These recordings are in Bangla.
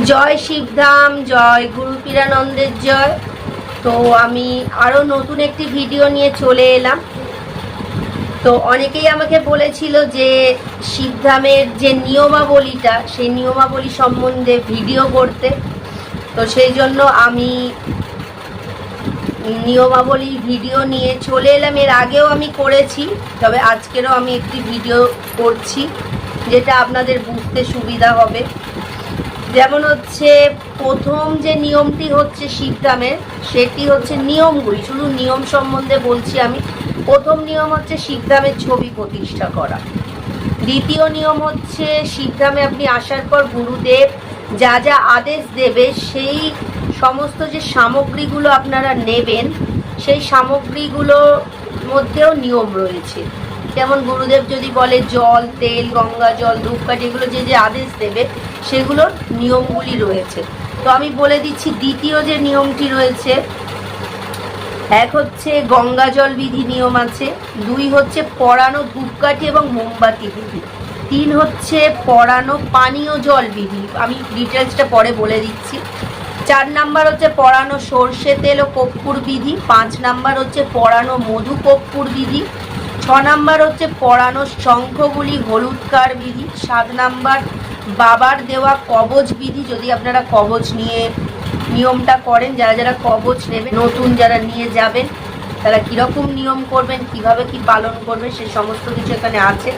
জয় শিবধাম, জয় গুরু পীরানন্দের জয়। তো আমি আরও নতুন একটি ভিডিও নিয়ে চলে এলাম। তো অনেকেই আমাকে বলেছিল যে শিবধামের যে নিয়মাবলীটা, সেই নিয়মাবলী সম্বন্ধে ভিডিও করতে। তো সেই জন্য আমি নিয়মাবলী ভিডিও নিয়ে চলে এলাম। এর আগেও আমি করেছি, তবে আজকেরও আমি একটি ভিডিও করছি, যেটা আপনাদের বুঝতে সুবিধা হবে। যেমন হচ্ছে প্রথম যে নিয়মটি হচ্ছে শিবধামের সেটি হচ্ছে নিয়মগুলি। শুধু নিয়ম সম্বন্ধে বলছি আমি। প্রথম নিয়ম হচ্ছে শিবধামের ছবি প্রতিষ্ঠা করা। দ্বিতীয় নিয়ম হচ্ছে শিবধামে আপনি আসার পর গুরুদেব যা যা আদেশ দেবে, সেই সমস্ত যে সামগ্রীগুলো আপনারা নেবেন, সেই সামগ্রীগুলোর মধ্যেও নিয়ম রয়েছে। যেমন গুরুদেব যদি বলে জল, তেল, গঙ্গা, জল, ধূপকাঠি এগুলো যে যে আদেশ দেবে, সেগুলোর নিয়মগুলি রয়েছে। তো আমি বলে দিচ্ছি, দ্বিতীয় যে নিয়মটি রয়েছে, এক হচ্ছে গঙ্গা জল বিধি নিয়ম আছে, দুই হচ্ছে পড়ানো ধূপকাঠি এবং মোমবাতি বিধি, তিন হচ্ছে পড়ানো পানীয় জল বিধি, আমি ডিটেলসটা পরে বলে দিচ্ছি। চার নাম্বার হচ্ছে পড়ানো সর্ষে তেল ও কর্পূর বিধি, পাঁচ নাম্বার হচ্ছে পড়ানো মধু কর্পূর বিধি ছ নাম্বার হচ্ছে পড়ানো শঙ্খগুলি হলুদকার বিধি। সাত নাম্বার, বাবার দেওয়া কবচ বিধি। যদি আপনারা কবচ নিয়ে নিয়মটা করেন, যারা যারা কবচ নেবেন, নতুন যারা নিয়ে যাবেন, তারা কীরকম নিয়ম করবেন, কীভাবে কি পালন করবেন, সে সমস্ত কিছু এখানে আছে।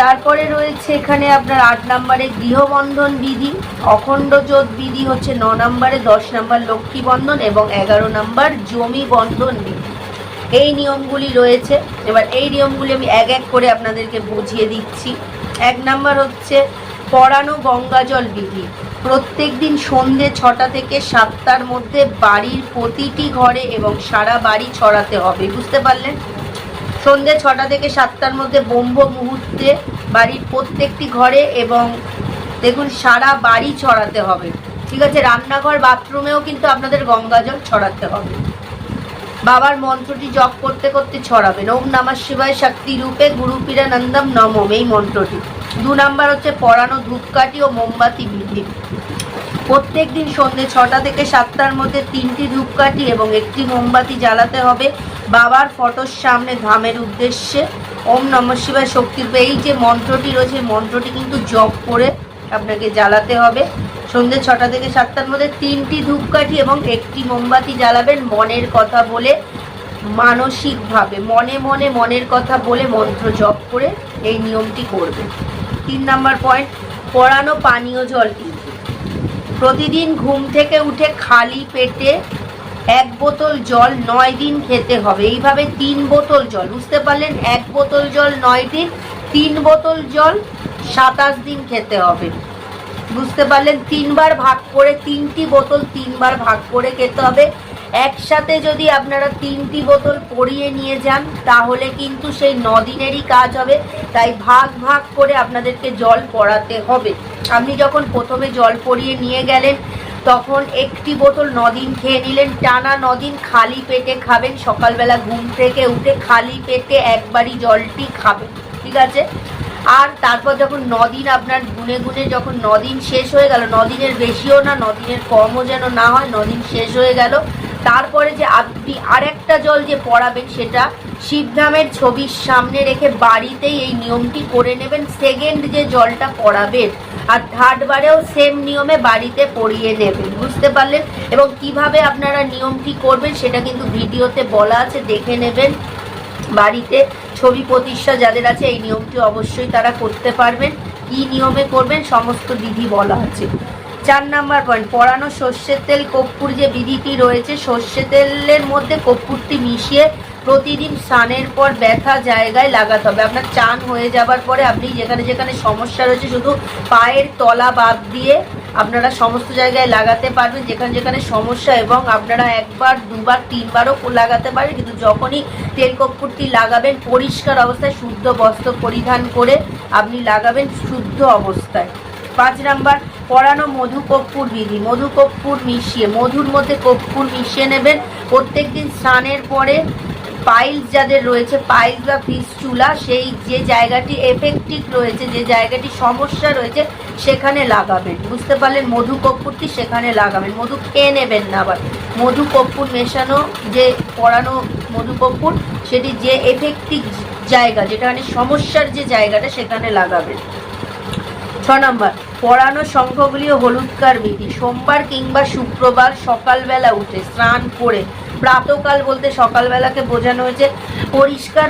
তারপরে রয়েছে এখানে আপনার আট নম্বরে গৃহবন্ধন বিধি। অখণ্ড জোত বিধি হচ্ছে ন নম্বরে দশ নম্বর লক্ষ্মী বন্ধন এবং এগারো নম্বর জমি বন্ধন বিধি। এই নিয়মগুলি রয়েছে। এবার এই নিয়মগুলি আমি এক এক করে আপনাদেরকে বুঝিয়ে দিচ্ছি। এক নাম্বার হচ্ছে পড়ানো গঙ্গাজল বিধি। প্রত্যেক দিন সন্ধে ছটা থেকে সাতটার মধ্যে বাড়ির প্রতিটি ঘরে এবং সারা বাড়ি ছড়াতে হবে। বুঝতে পারলেন? সন্ধে ছটা থেকে সাতটার মধ্যে ব্রহ্ম মুহূর্তে বাড়ির প্রত্যেকটি ঘরে এবং দেখুন সারা বাড়ি ছড়াতে হবে। ঠিক আছে, রান্নাঘর, বাথরুমেও কিন্তু আপনাদের গঙ্গাজল ছড়াতে হবে। বাবার মন্ত্রটি জপ করতে করতে ছড়াবেন। ওম নমঃ শিবায় শক্তি রূপে গুরু পীরানন্দম নমম এই মন্ত্রটি। দু নাম্বার হচ্ছে পড়ানো ধূপকাঠি ও মোমবাতি বিধি। প্রত্যেক দিন সন্ধ্যে ছটা থেকে সাতটার মধ্যে তিনটি ধূপকাঠি এবং একটি মোমবাতি জ্বালাতে হবে। বাবার ফটোর সামনে ধামের উদ্দেশ্যে ওম নমঃ শিবায় শক্তির এই যে মন্ত্রটি রয়েছে মন্ত্রটি কিন্তু জপ করে আপনাকে জ্বালাতে হবে। সন্ধ্যে ছটা থেকে সাতটার মধ্যে তিনটি ধূপকাঠি এবং একটি মোমবাতি জ্বালাবেন মনের কথা বলে, মানসিকভাবে মনে মনে মনের কথা বলে মন্ত্র জপ করে এই নিয়মটি করবেন। তিন নাম্বার পয়েন্ট পড়ানো পানীয় জল কিন্তু। প্রতিদিন ঘুম থেকে উঠে খালি পেটে এক বোতল জল নয় দিন খেতে হবে। এইভাবে তিন বোতল জল, বুঝতে পারলেন? এক বোতল জল নয় দিন, তিন বোতল জল সাতাশ দিন খেতে হবে। বুঝতে পারলেন, তিনবার ভাগ করে তিনটি বোতল তিনবার ভাগ করে খেতে হবে। একসাথে যদি আপনারা তিনটি বোতল পরিয়ে নিয়ে যান, তাহলে কিন্তু সেই নদিনেরই কাজ হবে। তাই ভাগ ভাগ করে আপনাদেরকে জল পড়াতে হবে। আপনি যখন প্রথমে জল পরিয়ে নিয়ে গেলেন, তখন একটি বোতল নদিন খেয়ে নিলেন। টানা নদিন খালি পেটে খাবেন। সকালবেলা ঘুম থেকে উঠে খালি পেটে একবারই জলটি খাবেন। ঠিক আছে? আর তারপর যখন নদিন আপনার গুনে গুনে যখন নদিন শেষ হয়ে গেল, নদিনের বেশিও না, নদিনের কমও যেন না হয়, নদিন শেষ হয়ে গেল। তারপরে যে আপনি আরেকটা জল যে পড়াবেন সেটা শিবধামের ছবির সামনে রেখে বাড়িতেই এই নিয়মটি করে নেবেন। সেকেন্ড যে জলটা পড়াবেন, আর থার্ডবারেও সেম নিয়মে বাড়িতে পড়িয়ে নেবেন। বুঝতে পারলেন? এবং কীভাবে আপনারা নিয়মটি করবেন সেটা কিন্তু ভিডিওতে বলা আছে, দেখে নেবেন। বাড়িতে ছবি প্রতিষ্ঠা যাদের আছে, এই নিয়মটি অবশ্যই তারা করতে পারবেন। কি নিয়মে করবেন, সমস্ত বিধি বলা আছে। চার নাম্বার পয়েন্ট পড়ানো সর্ষের তেল, কর্পূর যে বিধিটি রয়েছে সর্ষে তেলের মধ্যে কর্পূরটি মিশিয়ে প্রতিদিন স্নানের পর ব্যথা জায়গায় লাগাতে হবে। আপনার চান হয়ে যাবার পরে আপনি যেখানে যেখানে সমস্যা রয়েছে, শুধু পায়ের তলা বাদ দিয়ে আপনারা সমস্ত জায়গায় লাগাতে পারবেন, যেখানে যেখানে সমস্যা এবং আপনারা একবার, দুবার, তিনবারও লাগাতে পারেন, কিন্তু যখনই তেল লাগাবেন, পরিষ্কার অবস্থায় শুদ্ধ বস্ত্র পরিধান করে আপনি লাগাবেন শুদ্ধ অবস্থায়। পাঁচ নাম্বার পড়ানো মধু বিধি। মধু মিশিয়ে, মধুর মধ্যে কর্পূর মিশিয়ে নেবেন। প্রত্যেক দিন স্নানের পরে পাইলস যাদের রয়েছে পাইলস বা ফিস্টুলা সেই যে জায়গাটি এফেক্টিভ রয়েছে, যে জায়গাটি সমস্যা রয়েছে, সেখানে লাগাবেন। বুঝতে পারলেন? মধু কর্পূরটি সেখানে লাগাবেন। মধু খেয়ে নেবেন না আবার। মধু কর্পূর মেশানো, যে পড়ানো মধু কর্পূর, সেটি যে এফেক্টিভ জায়গা, যেটা মানে সমস্যার যে জায়গাটা, সেখানে লাগাবেন। ছ নম্বর পড়ানো শঙ্খগুলি ও হলুদকার বিধি সোমবার কিংবা শুক্রবার সকালবেলা উঠে স্নান করে প্রাতকাল বলতে সকালবেলাকে বোঝানো হয়েছে, পরিষ্কার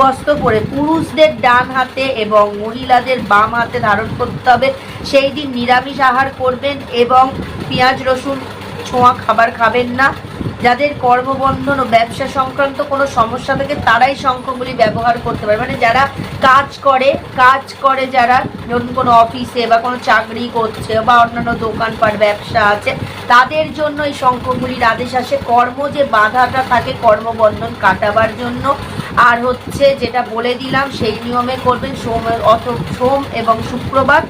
বস্ত্র পরে পুরুষদের ডান হাতে এবং মহিলাদের বাম হাতে ধারণ করতে হবে। সেই দিন নিরামিষ আহার করবেন এবং পেঁয়াজ, রসুন, ছোঁয়া খাবার খাবেন না। যাদের কর্মবন্ধন ও ব্যবসা সংক্রান্ত কোনো সমস্যা থাকে, তারাই শঙ্খগুলি ব্যবহার করতে পারে। মানে যারা কাজ করে কাজ করে যারা ধরুন কোনো অফিসে বা কোনো চাকরি করছে বা অন্যান্য দোকানপাট, ব্যবসা আছে, তাদের জন্য এই শঙ্খগুলির আদেশ আসে। কর্ম যে বাধাটা থাকে, কর্মবন্ধন কাটাবার জন্য। আর হচ্ছে যেটা বলে দিলাম, সেই নিয়মে করবেন, সোম, অথ, সোম এবং শুক্রবার।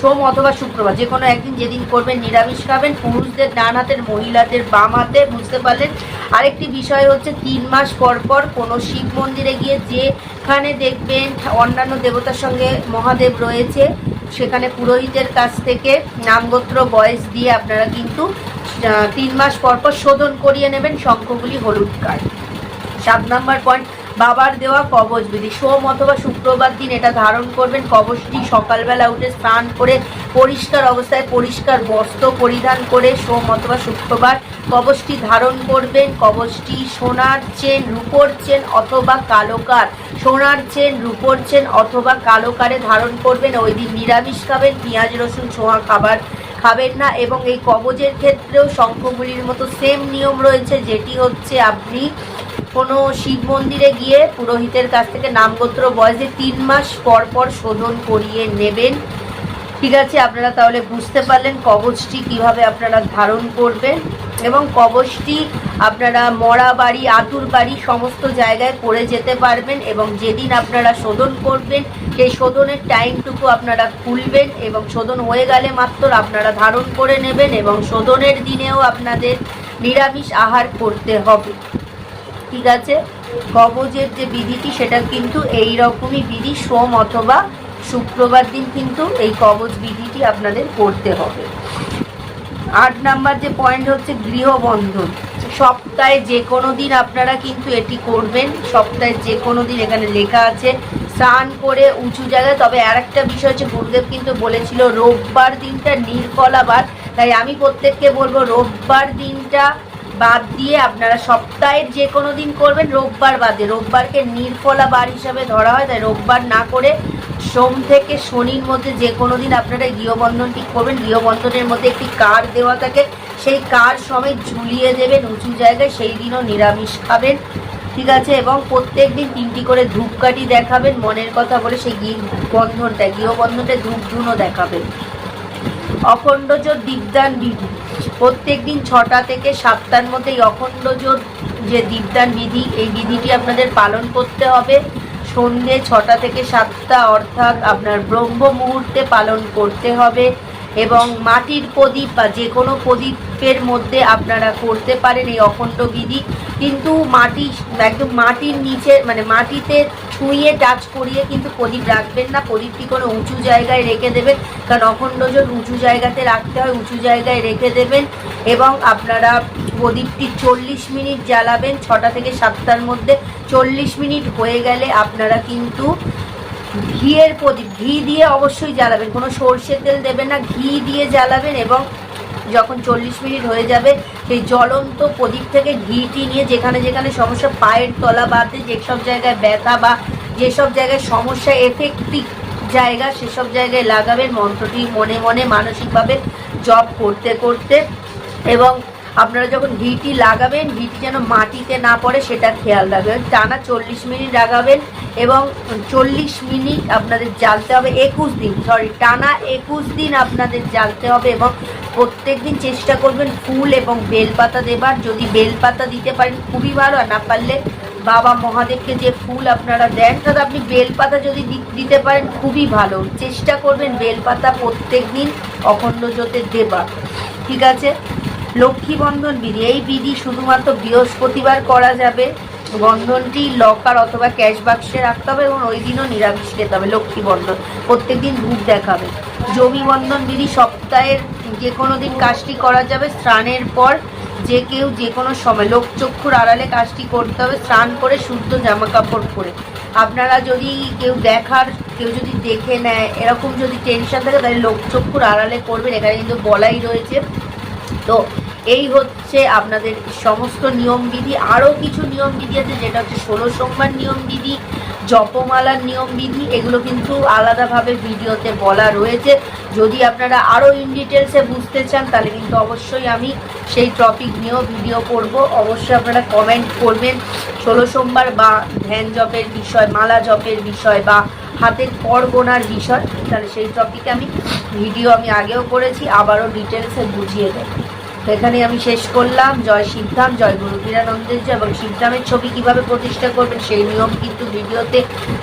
সোম অথবা শুক্রবার, যে কোনো একদিন যেদিন করবেন, নিরামিষ খাবেন, পুরুষদের ডান হাতের, মহিলাদের বাম হাতে বুঝতে পারলেন? আরেকটি বিষয় হচ্ছে, তিন মাস পর পর কোনো শিব মন্দিরে গিয়ে যেখানে দেখবেন অন্যান্য দেবতার সঙ্গে মহাদেব রয়েছে, সেখানে পুরোহিতের কাছ থেকে নামগোত্র, বয়স দিয়ে আপনারা কিন্তু তিন মাস পর পর শোধন করিয়ে নেবেন শঙ্খগুলি হলুদ কার্ড সাত নাম্বার পয়েন্ট বাবার দেওয়া কবচ। বিধি সোম অথবা শুক্রবার দিন এটা ধারণ করবেন, কবচটি সকালবেলা উঠে স্নান করে পরিষ্কার অবস্থায় পরিষ্কার বস্ত্র পরিধান করে সোম অথবা শুক্রবার কবচটি ধারণ করবেন। কবচটি সোনার চেন, রূপোর চেন অথবা কালোকার সোনার চেন, রূপোর চেন অথবা কালোকারে ধারণ করবেন। ওই দিন নিরামিষ খাবেন। পেঁয়াজ, রসুন ছোঁয়া খাবার খাবেন না এবং এই কবজের ক্ষেত্রেও শঙ্খগুলির মতো সেম নিয়ম রয়েছে, যেটি হচ্ছে আপনি কোনো শিব মন্দিরে গিয়ে পুরোহিতের কাছ থেকে নামগোত্র বয়সে তিন মাস পর পর শোধন করিয়ে নেবেন। ঠিক আছে, আপনারা তাহলে বুঝতে পারলেন কবজটি কীভাবে আপনারা ধারণ করবেন। এবং কবচটি আপনারা মরা বাড়ি আতুর বাড়ি সমস্ত জায়গায় পরে যেতে পারবেন এবং যেদিন আপনারা শোধন করবেন, সেই শোধনের টাইমটুকু আপনারা খুলবেন এবং শোধন হয়ে গেলে মাত্র আপনারা ধারণ করে নেবেন এবং শোধনের দিনেও আপনাদের নিরামিষ আহার করতে হবে। ঠিক আছে? কবজের যে বিধিটি, সেটা কিন্তু এই রকমই বিধি, সোম অথবা শুক্রবার দিন কিন্তু এই কবজ বিধিটি আপনাদের করতে হবে। আট নাম্বার যে পয়েন্ট হচ্ছে গৃহবন্ধন। সপ্তাহে যে কোনো দিন আপনারা কিন্তু এটি করবেন। সপ্তাহে যে কোনো দিন এখানে লেখা আছে, স্নান করে উঁচু জায়গায়। তবে আর একটা বিষয় হচ্ছে গুরুদেব কিন্তু বলেছিল, রোববার দিনটা নির্ফলাবার তাই আমি প্রত্যেককে বলব, রোববার দিনটা বাদ দিয়ে আপনারা সপ্তাহের যে কোনো দিন করবেন, রোববার বাদে। রোববারকে নির্ফলা বার হিসাবে ধরা হয়। তাই রোববার না করে সোম থেকে শনির মধ্যে যে কোনো দিন আপনারা গৃহবন্ধনটি করবেন। গৃহবন্ধনের মধ্যে একটি কার দেওয়া থাকে। সেই কার সমেত ঝুলিয়ে দেবেন উঁচু জায়গায়, সেই দিনও নিরামিষ খাবেন, ঠিক আছে? এবং প্রত্যেক দিন তিনটি করে ধূপকাঠি দেখাবেন, মনের কথা বলে সেই গৃহ বন্ধনটা গৃহবন্ধনটা ধূপ ধুনো দেখাবেন। অখণ্ড জোর দীপদান বিধি। প্রত্যেক দিন ছটা থেকে সাতটার মধ্যে এই অখণ্ড জোর যে দীপদান বিধি, এই বিধিটি আপনাদের পালন করতে হবে। সন্ধে ছটা থেকে সাতটা, অর্থাৎ আপনার ব্রহ্ম মুহূর্তে পালন করতে হবে এবং মাটির প্রদীপ বা যে কোনো প্রদীপের মধ্যে আপনারা করতে পারেন এই অখণ্ড বিধি কিন্তু মাটি, একদম মাটির নিচে মানে মাটিতে ছুঁয়ে, টাচ করিয়ে কিন্তু প্রদীপ রাখবেন না। প্রদীপটি কোনো উঁচু জায়গায় রেখে দেবেন, কারণ অখণ্ড জল উঁচু জায়গাতে রাখতে হয়, উঁচু জায়গায় রেখে দেবেন এবং আপনারা প্রদীপটি চল্লিশ মিনিট জ্বালাবেন, ছটা থেকে সাতটার মধ্যে। চল্লিশ মিনিট হয়ে গেলে আপনারা কিন্তু ঘিয়ের প্রদীপ, ঘি দিয়ে অবশ্যই জ্বালাবেন। কোনো সর্ষে তেল দেবেন না, ঘি দিয়ে জ্বালাবেন এবং যখন চল্লিশ মিনিট হয়ে যাবে, সেই জ্বলন্ত প্রদীপ থেকে ঘিটি নিয়ে যেখানে যেখানে সমস্যা, পায়ের তলা বাদে যেসব জায়গায় ব্যথা বা যেসব জায়গায় সমস্যা, এফেক্টিভ জায়গা, সেসব জায়গায় লাগাবেন। মন্ত্রটি মনে মনে মানসিকভাবে জপ করতে করতে এবং আপনারা যখন ঘিটি লাগাবেন ঘিটি যেন মাটিতে না পড়ে, সেটা খেয়াল রাখবেন। টানা চল্লিশ মিনিট লাগাবেন এবং চল্লিশ মিনিট আপনাদের জ্বালতে হবে একুশ দিন। সরি টানা একুশ দিন আপনাদের জ্বালতে হবে এবং প্রত্যেক দিন চেষ্টা করবেন ফুল এবং বেলপাতা দেবার। যদি বেলপাতা দিতে পারেন, খুবই ভালো। আর না পারলে বাবা মহাদেবকে যে ফুল আপনারা দেন, তাহলে আপনি বেলপাতা যদি দিতে পারেন, খুবই ভালো। চেষ্টা করবেন বেলপাতা প্রত্যেক দিন অখণ্ড জোতে দেবার। ঠিক আছে? লক্ষ্মী বন্ধন বিধি। এই বিধি শুধুমাত্র বৃহস্পতিবার করা যাবে। বন্ধনটি লকার অথবা ক্যাশ বাক্সে রাখতে হবে এবং ওই দিনও নিরামিষ খেতে হবে, লক্ষ্মী বন্ধন। প্রত্যেকদিন ধূপ দেখাবে। জমি বন্ধন বিধি সপ্তাহের যে কোনো দিন কাজটি করা যাবে। স্নানের পর যে কেউ যে কোনো সময় লোকচক্ষুর আড়ালে কাজটি করতে হবে, স্নান করে শুদ্ধ জামা কাপড় পরে। আপনারা যদি কেউ দেখার, কেউ যদি দেখে নেয়, এরকম যদি টেনশন থাকে, তাহলে লোকচক্ষুর আড়ালে করবেন। এখানে কিন্তু বলাই রয়েছে। তো এই হচ্ছে আপনাদের সমস্ত নিয়মবিধি। আরও কিছু নিয়মবিধি আছে, যেটা হচ্ছে ষোলো সোমবার নিয়মবিধি, জপমালার নিয়মবিধি, এগুলো কিন্তু আলাদাভাবে ভিডিওতে বলা রয়েছে। যদি আপনারা আরও ইন ডিটেলসে বুঝতে চান, তাহলে কিন্তু অবশ্যই আমি সেই টপিক নিয়েও ভিডিও করব। অবশ্যই আপনারা কমেন্ট করবেন। ষোলো সোমবার বা ধ্যান জপের বিষয়, মালা জপের বিষয় বা হাতের কর গোনার বিষয়, তাহলে সেই টপিকে আমি ভিডিও আমি আগেও করেছি, আবারও ডিটেলসে বুঝিয়ে দেবো। তো এখানে আমি শেষ করলাম। জয় শিবধাম, জয় গুরু বীরানন্দের এবং শিবধামের ছবি কীভাবে প্রতিষ্ঠা করবেন সেই নিয়ম কিন্তু ভিডিওতে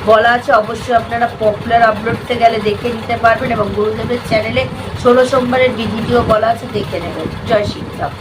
বলা আছে। অবশ্যই আপনারা পপুলার আপলোডতে গেলে দেখে নিতে পারবেন এবং গুরুদেবের চ্যানেলে ষোলো সোমবারের ভিডিও বলা আছে, দেখে নেবেন। জয় শিবধাম।